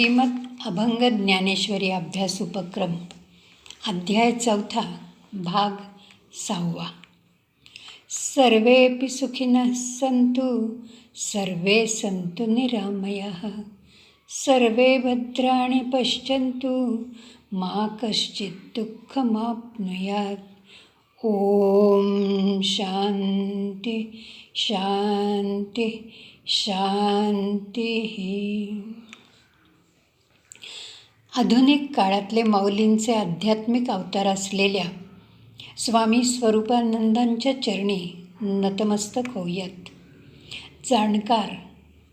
श्रीमद अभंग ज्ञानेश्वरी अभ्यास उपक्रम अध्याय चौथा भाग सहावा. सर्वेपि सुखिनः सन्तु सर्वे सन्तु निरामयः सर्वे भद्राणि पश्यन्तु मा कश्चित् दुःखमाप्नुयात्। ॐ शान्ति शान्ति शान्तिः। आधुनिक काळातले माऊलींचे आध्यात्मिक अवतार असलेल्या स्वामी स्वरूपानंदांच्या चरणी नतमस्तक होऊयात. जाणकार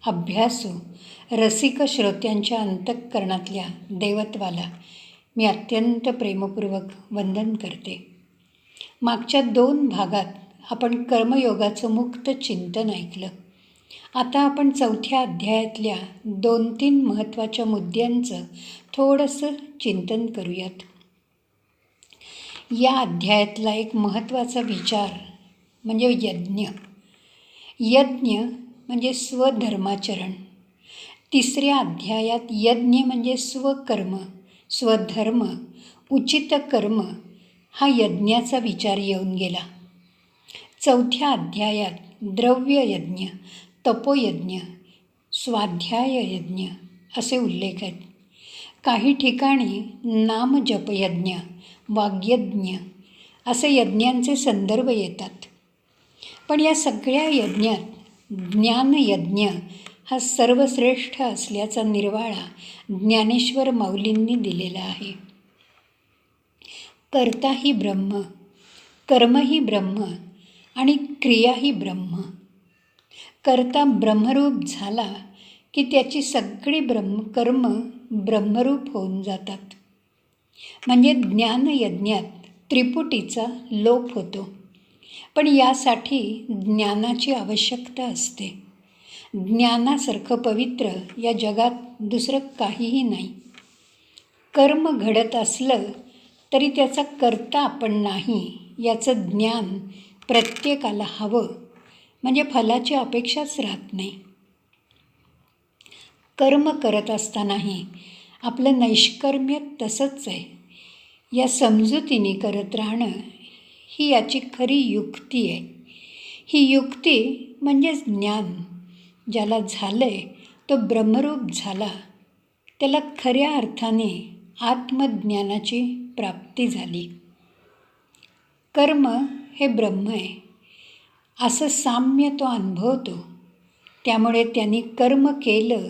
अभ्यासू रसिक श्रोत्यांच्या अंतःकरणातल्या देवत्वाला मी अत्यंत प्रेमपूर्वक वंदन करते. मागच्या दोन भागात आपण कर्मयोगाचं मुक्त चिंतन ऐकलं. आता आपण चौथ्या अध्यायातल्या दोन तीन महत्त्वाच्या मुद्द्यांचं थोडंसं चिंतन करूयात. या अध्यायातला एक महत्त्वाचा विचार म्हणजे यज्ञ. यज्ञ म्हणजे स्वधर्माचरण. तिसऱ्या अध्यायात यज्ञ म्हणजे स्वकर्म स्वधर्म उचित कर्म हा यज्ञाचा विचार येऊन गेला. चौथ्या अध्यायात द्रव्य यज्ञ तपोयज्ञ स्वाध्याय यज्ञ असे उल्लेख आहेत. काही ठिकाणी नामजपयज्ञ वाग्यज्ञ असे यज्ञांचे संदर्भ येतात. पण या सगळ्या यज्ञात ज्ञानयज्ञ हा सर्वश्रेष्ठ असल्याचा निर्वाळा ज्ञानेश्वर माऊलींनी दिलेला आहे. कर्ता ही ब्रह्म कर्म ही ब्रह्म आणि क्रिया ही ब्रह्म कर्ता ब्रह्मरूप झाला की त्याची सगळी ब्रह्म कर्म ब्रह्मरूप होऊन जातात. म्हणजे ज्ञानयज्ञात त्रिपुटीचा लोप होतो. पण यासाठी ज्ञानाची आवश्यकता असते. ज्ञानासारखं पवित्र या जगात दुसरं काहीही नाही. कर्म घडत असलं तरी त्याचा करता आपण नाही याचं ज्ञान प्रत्येकाला हवं. म्हणजे फलाची अपेक्षाच राहत नाही. कर्म करत असतानाही आपलं नैष्कर्म्य तसंच आहे. या समजुतीने करत राहणं ही याची खरी युक्ती आहे. ही युक्ती म्हणजेच ज्ञान. ज्याला झालं आहे तो ब्रह्मरूप झाला. त्याला खऱ्या अर्थाने आत्मज्ञानाची प्राप्ती झाली. कर्म हे ब्रह्म आहे. असं साम्य तो अनुभवतो. त्यामुळे त्यांनी कर्म केलं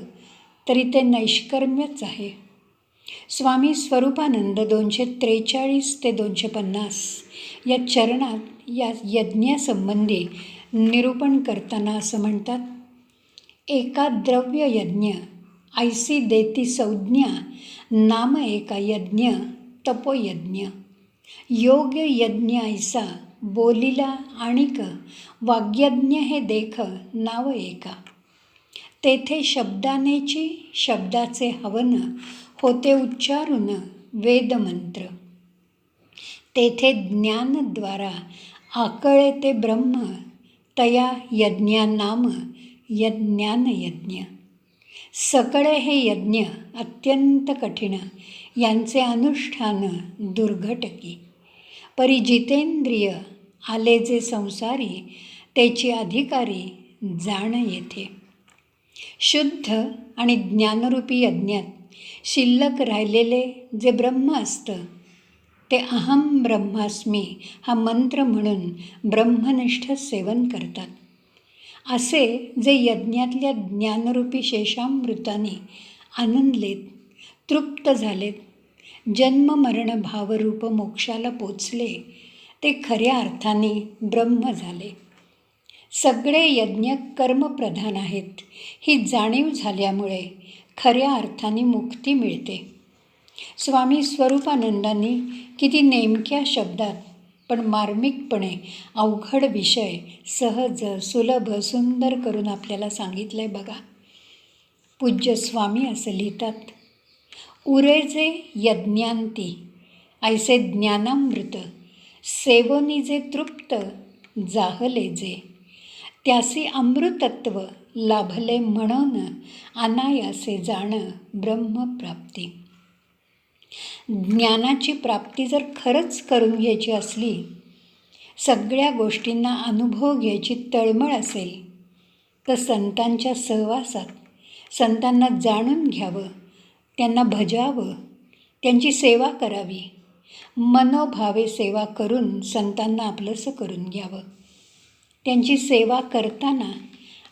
तरी ते नैष्कर्म्यच आहे. स्वामी स्वरूपानंद दोनशे त्रेचाळीस ते दोनशे पन्नास या चरणात या यज्ञासंबंधी निरूपण करताना असं म्हणतात एका द्रव्य यज्ञ ऐसी देती संज्ञा नाम एका यज्ञ तपोयज्ञ योग्य यज्ञ ऐसा बोलिला आणिक वाग्यज्ञ हे देख नाव एका. तेथे शब्दानेची शब्दाचे हवन होते उच्चारून वेदमंत्र. तेथे ज्ञानद्वारा आकळे ते ब्रह्म तया यज्ञानाम यज्ञानयज्ञ. सकळे हे यज्ञ अत्यंत कठीण यांचे अनुष्ठान दुर्घटकी. परी जितेंद्रिय आले जे संसारी त्याची अधिकारी जाण येथे. शुद्ध आणि ज्ञानरूपी यज्ञात शिल्लक राहिलेले जे ब्रह्म असतं ते अहम ब्रह्मास्मी हा मंत्र म्हणून ब्रह्मनिष्ठ सेवन करतात. असे जे यज्ञातल्या ज्ञानरूपी शेषामृताने आनंदलेत तृप्त झालेत जन्म मरण भावरूप मोक्षाला पोचले ते खऱ्या अर्थाने ब्रह्म झाले. सगळे यज्ञ कर्मप्रधान आहेत. ही जाणीव झाल्यामुळे खऱ्या अर्थाने मुक्ती मिळते. स्वामी स्वरूपानंदांनी किती नेमक्या शब्दात पण मार्मिकपणे अवघड विषय सहज सुलभ सुंदर करून आपल्याला सांगितलं आहे बघा. पूज्य स्वामी असं लिहितात उरेजे यज्ञांती ऐसे ज्ञानामृत सेवनी जे तृप्त जाहले जे. त्यासी अमृतत्व लाभले म्हणून अनायासे जाणं ब्रह्मप्राप्ती. ज्ञानाची प्राप्ती जर खरंच करून घ्यायची असली सगळ्या गोष्टींना अनुभव घ्यायची तळमळ असेल तर संतांच्या सहवासात संतांना जाणून घ्यावं. त्यांना भजावं त्यांची सेवा करावी. मनोभावे सेवा करून संतांना आपलंसं करून घ्यावं. त्यांची सेवा करताना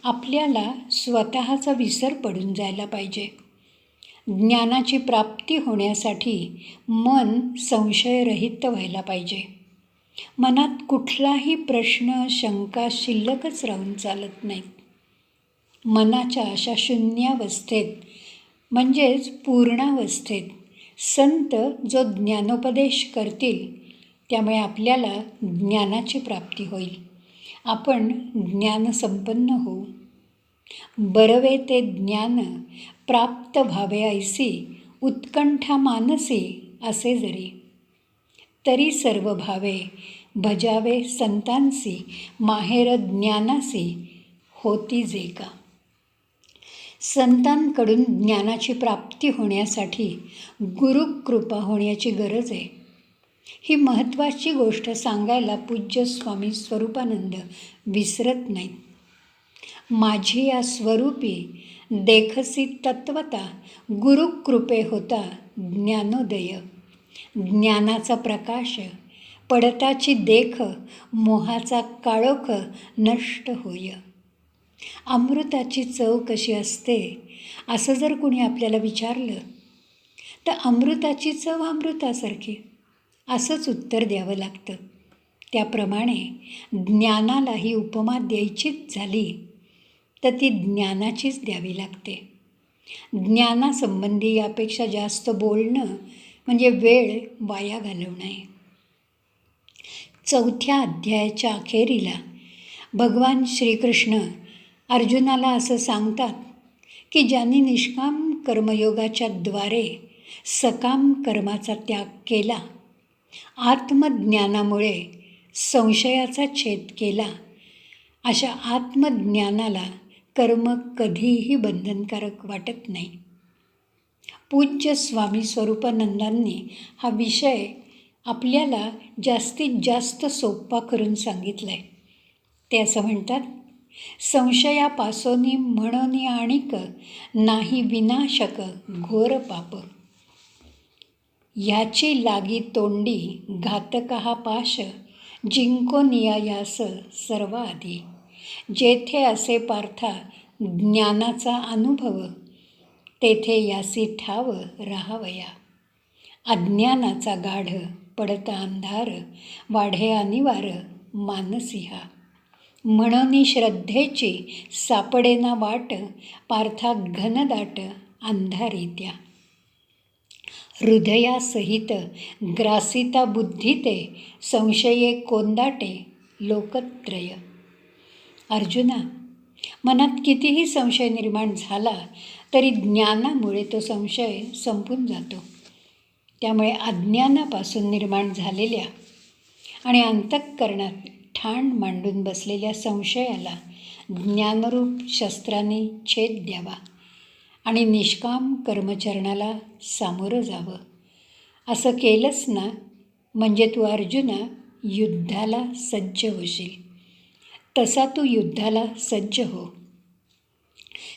आपल्याला स्वतःचा विसर पडून जायला पाहिजे. ज्ञानाची प्राप्ती होण्यासाठी मन संशयरहित व्हायला पाहिजे. मनात कुठलाही प्रश्न शंका शिल्लकच राहून चालत नाहीत. मनाच्या अशा शून्यावस्थेत म्हणजेच पूर्णावस्थेत. संत जो ज्ञानोपदेश करतील त्यामुळे आपल्याला ज्ञानाची प्राप्ती होईल. आपण ज्ञानसंपन्न होऊ. बरवे ते ज्ञान प्राप्त व्हावे ऐसी उत्कंठा मानसी असे जरी. तरी सर्व भावे भजावे संतांसी माहेर ज्ञानासी होती जे का. संतांकडून ज्ञानाची प्राप्ती होण्यासाठी गुरुकृपा होण्याची गरज आहे. ही महत्त्वाची गोष्ट सांगायला पूज्य स्वामी स्वरूपानंद विसरत नाहीत. माझी या स्वरूपी देखसी तत्वता गुरुकृपे होता ज्ञानोदय. ज्ञानाचा प्रकाश पडताची देख मोहाचा काळोख नष्ट होय. अमृताची चव कशी असते असं जर कुणी आपल्याला विचारलं तर अमृताची चव अमृतासारखी असंच उत्तर द्यावं लागतं. त्याप्रमाणे ज्ञानालाही उपमा द्यायचीच झाली तर ती ज्ञानाचीच द्यावी लागते. ज्ञानासंबंधी यापेक्षा जास्त बोलणं म्हणजे वेळ वाया घालवणं आहे. चौथ्या अध्यायाच्या अखेरीला भगवान श्रीकृष्ण अर्जुनाला असं सांगतात की ज्यांनी निष्काम कर्मयोगाच्या द्वारे सकाम कर्माचा त्याग केला आत्मज्ञानामुळे संशयाचा छेद केला अशा आत्मज्ञानाला कर्म कधीही बंधनकारक वाटत नाही. पूज्य स्वामी स्वरूपानंदांनी हा विषय आपल्याला जास्तीत जास्त सोपा करून सांगितला आहे ते असं म्हणतात संशयापासोनी म्हणून आणिक नाही विनाशक घोर पाप. ह्याची लागी तोंडी घातक हा पाश जिंकोनिया यास सर्व आधी जेथे असे पार्था ज्ञानाचा अनुभव तेथे यासी ठाव राहावया. अज्ञानाचा गाढ पडता अंधार वाढे अनिवार मानसिहा. म्हणून श्रद्धेची सापडेना वाट पार्था घनदाट अंधारीत्या. हृदयासहित ग्रासिता बुद्धिते संशये कोंदाटे लोकत्रय. अर्जुना मनात कितीही संशय निर्माण झाला तरी ज्ञानामुळे तो संशय संपून जातो. त्यामुळे अज्ञानापासून निर्माण झालेल्या आणि अंतःकरणात ठाण मांडून बसलेल्या संशयाला ज्ञानरूप शस्त्राने छेद द्यावा आणि निष्काम कर्मचरणाला सामोरं जावं. असं केलंच ना म्हणजे तू अर्जुना युद्धाला सज्ज होशील. तसा तू युद्धाला सज्ज हो.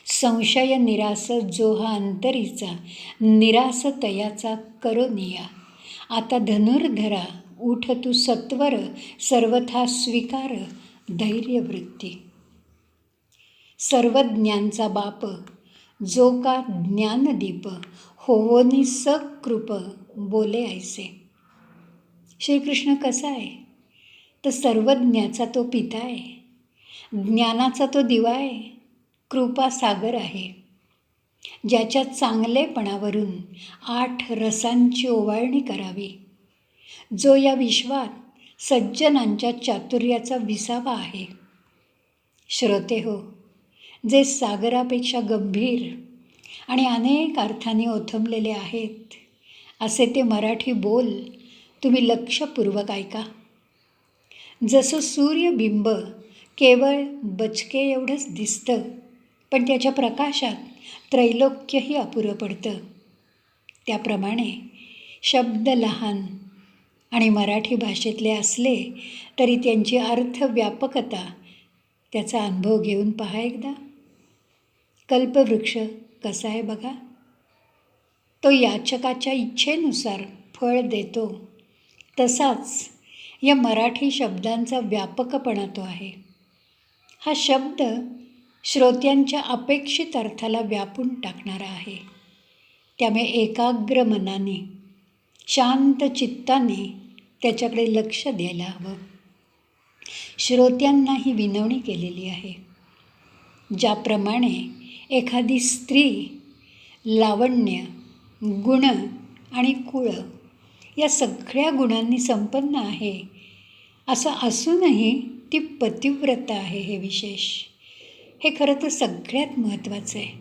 संशय निरास जो हा अंतरीचा निरास तयाचा करोनिया आता धनुर्धरा उठ तू सत्वर सर्वथा स्वीकार धैर्यवृत्ती. सर्वज्ञांचा बाप जो का ज्ञानदीप होवोनी सकृप बोले ऐसे. श्रीकृष्ण कसा आहे? तर सर्वज्ञाचा तो पिता आहे. ज्ञानाचा तो दिवा आहे. कृपा सागर आहे. ज्याच्या चांगलेपणावरून आठ रसांची ओवाळणी करावी. जो या विश्वात सज्जनांच्या चातुर्याचा विसावा आहे. श्रोते हो जे सागरापेक्षा गंभीर आणि अनेक अर्थाने ओथंबलेले आहेत असे ते मराठी बोल तुम्ही लक्षपूर्वक ऐका. जसं सूर्यबिंब केवळ बचके एवढंच दिसतं पण त्याच्या प्रकाशात त्रैलोक्यही अपुरं पडतं. त्याप्रमाणे शब्द लहान आणि मराठी भाषेतले असले तरी त्यांची अर्थव्यापकता त्याचा अनुभव घेऊन पहा एकदा. कल्पवृक्ष कसा आहे बघा? तो याचकाच्या इच्छेनुसार फळ देतो. तसाच या मराठी शब्दांचा व्यापकपणा तो आहे. हा शब्द श्रोत्यांच्या अपेक्षित अर्थाला व्यापून टाकणारा आहे. त्यामुळे एकाग्र मनाने शांत चित्ताने त्याच्याकडे लक्ष द्यायला हवं. श्रोत्यांना ही विनवणी केलेली आहे. ज्याप्रमाणे एखादी स्त्री लावण्य गुण आणि कुळ या सगळ्या गुणांनी संपन्न आहे असं असूनही ती पतिव्रता आहे हे विशेष. हे खरं तर सगळ्यात महत्त्वाचं आहे.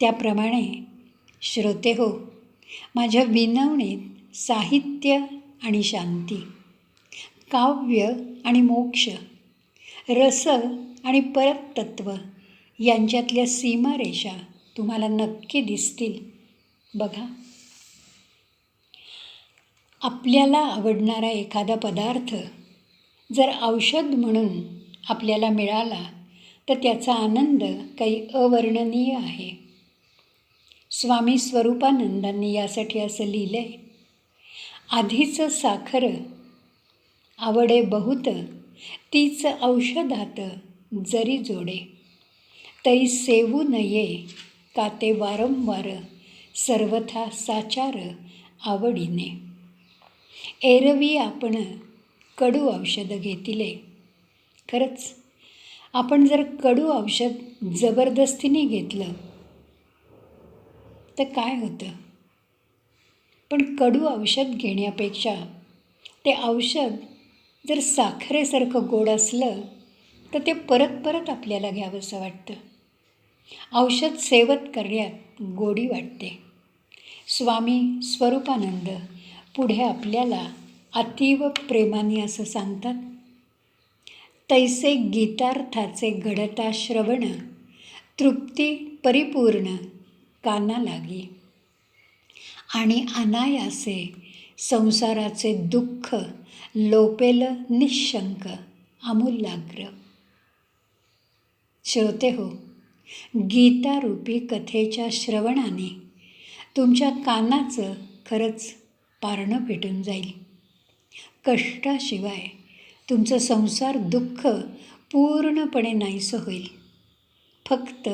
त्याप्रमाणे श्रोते हो माझ्या विनवणीत साहित्य आणि शांती काव्य आणि मोक्ष रस आणि परतत्व यांच्यातल्या सीमारेषा तुम्हाला नक्की दिसतील. बघा. आपल्याला आवडणारा एखादा पदार्थ जर औषध म्हणून आपल्याला मिळाला तर त्याचा आनंद काही अवर्णनीय आहे. स्वामी स्वरूपानंदांनी यासाठी असं लिहिलं आहे आधीचं साखर आवडे बहुत तीच औषधात जरी जोडे तरी सेवू नये का ते वारंवार सर्वथा साचार आवडीने. एरवी आपण कडू औषधं घेतिले. खरंच आपण जर कडू औषध जबरदस्तीने घेतलं तर काय होतं? पण कडू औषध घेण्यापेक्षा ते औषध जर साखरेसारखं गोड असलं तर ते परत परत आपल्याला घ्यावंसं वाटतं. औषध सेवत करण्यात गोडी वाटते. स्वामी स्वरूपानंद पुढे आपल्याला अतीव प्रेमाने असं सांगतात तैसे गीतार्थाचे घडता श्रवण तृप्ती परिपूर्ण काना लागी आणि अनायासे संसाराचे दुःख लोपेल निशंक आमूलाग्र श्रोते हो गीतारूपी कथेच्या श्रवणाने तुमच्या कानाचं खरंच पारणं पेटून जाईल. कष्टाशिवाय तुमचं संसार दुःख पूर्णपणे नाहीसं होईल. फक्त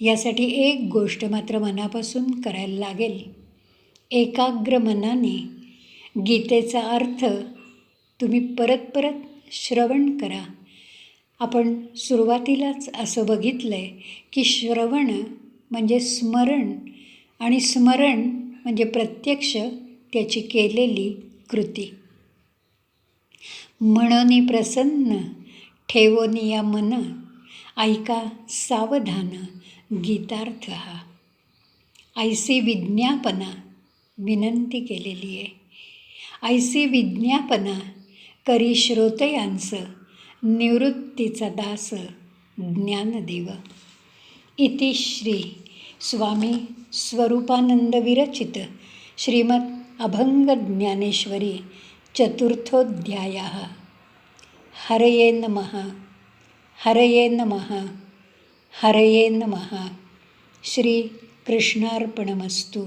यासाठी एक गोष्ट मात्र मनापासून करायला लागेल. एकाग्र मनाने गीतेचा अर्थ तुम्ही परत परत श्रवण करा. आपण सुरुवातीलाच असं बघितलं आहे की श्रवण म्हणजे स्मरण आणि स्मरण म्हणजे प्रत्यक्ष त्याची केलेली कृती. म्हणनी प्रसन्न ठेवोनी या मन ऐका सावधान. गीतार्थ. हा ऐसी विज्ञापना विनंती केलेली आहे. ऐसी विज्ञापना करी श्रोतयांचं निवृत्तीचा दास ज्ञानदेव. इति श्री स्वामी स्वरूपानंद विरचित श्रीमद अभंग ज्ञानेश्वरी चतुर्थोध्याय. हरये नमः. हरये नमः. हरये नमः श्री कृष्णार्पणमस्तु